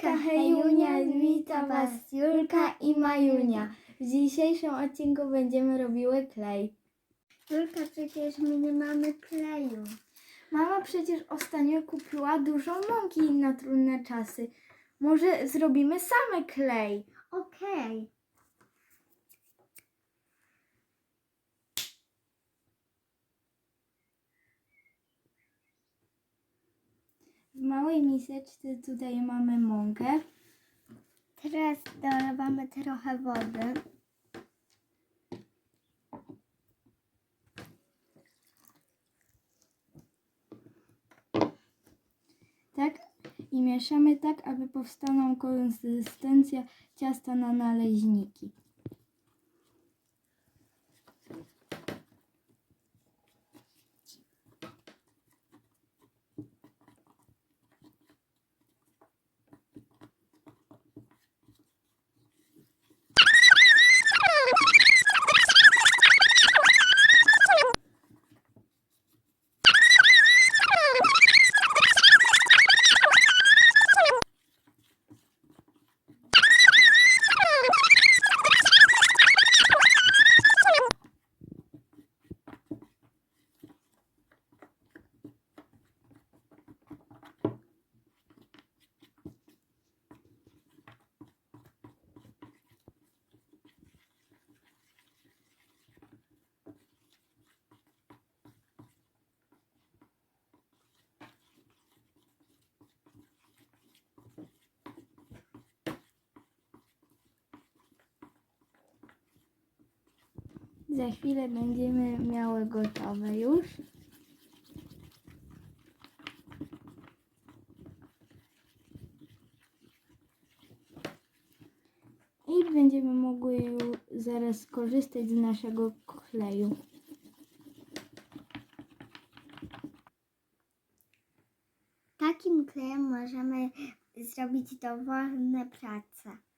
Hejka, hejunia, wita Was Julka i Majunia. W dzisiejszym odcinku będziemy robiły klej. Julka, przecież my nie mamy kleju. Mama przecież ostatnio kupiła dużo mąki na trudne czasy. Może zrobimy same klej? Okej. W małej miseczce tutaj mamy mąkę. Teraz dolewamy trochę wody. Tak? I mieszamy tak, aby powstała konsystencja ciasta na naleźniki. Za chwilę będziemy miały gotowe już. I będziemy mogły zaraz skorzystać z naszego kleju. Takim klejem możemy zrobić dowolne prace.